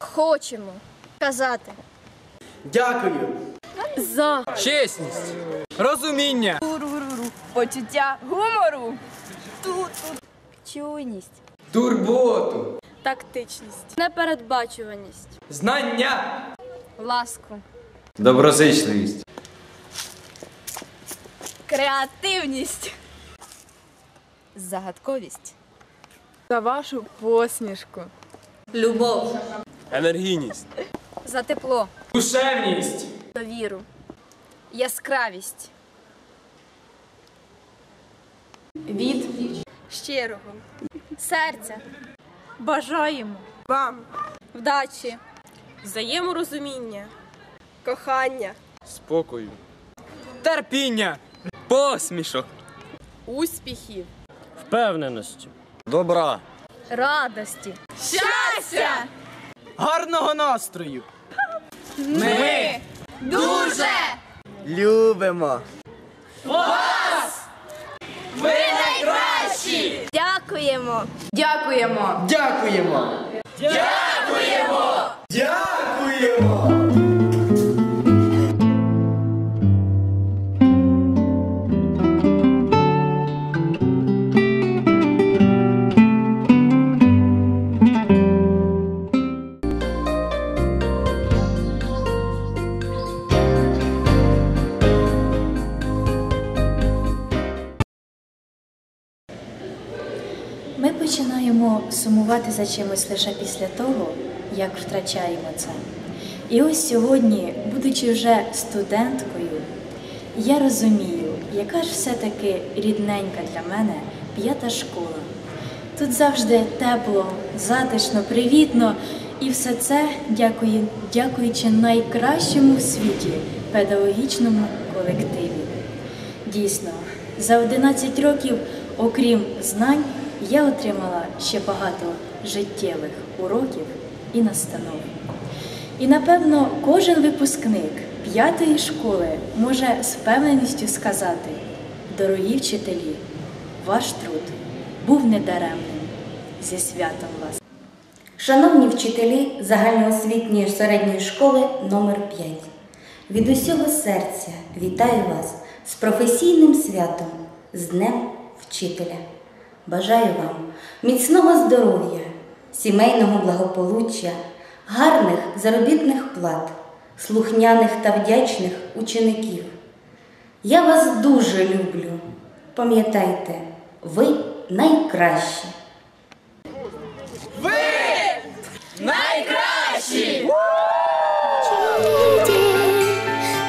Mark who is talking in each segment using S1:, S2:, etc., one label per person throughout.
S1: хочемо казати.
S2: Дякую.
S1: За
S3: Чесність, розуміння,
S4: Почуття гумору.
S1: чуйність,
S3: турботу,
S1: тактичність, непередбачуваність,
S3: знання,
S1: ласку,
S5: Доброзичливість.
S4: Креативність.
S6: Загадковість.
S4: За вашу посмішку.
S6: Любов.
S3: енергійність,
S1: за тепло,
S3: душевність,
S1: довіру, яскравість. Від щирого серця. Бажаємо
S4: Вам.
S1: вдачі, взаєморозуміння,
S4: Кохання.
S3: спокою, терпіння, посмішок,
S1: успіхів,
S5: Впевненості. Добра.
S1: радості.
S2: Гарного настрою.
S3: ми дуже
S2: Любимо. вас! Ви найкращі!
S1: Дякуємо!
S4: Дякуємо.
S2: Дякуємо. Дякуємо. Дякуємо.
S7: Ми починаємо сумувати за чимось лише після того, як втрачаємо це. І ось сьогодні, будучи вже студенткою, я розумію, яка ж все-таки рідненька для мене п'ята школа. Тут завжди тепло, затишно, привітно, і все це дякую, дякуючи найкращому в світі педагогічному колективі. Дійсно, за 11 років, окрім знань, я отримала ще багато життєвих уроків і настанов. І напевно кожен випускник п'ятої школи може з впевненістю сказати: дорогі вчителі, ваш труд був недаремним. Зі святом вас!
S8: Шановні вчителі загальноосвітньої середньої школи номер 5 від усього серця вітаю вас з професійним святом, з Днем Вчителя. Бажаю вам міцного здоров'я, сімейного благополуччя, гарних заробітних плат, слухняних та вдячних учеників. Я вас дуже люблю. Пам'ятайте, ви найкращі.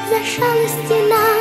S9: За шалости нас уж прости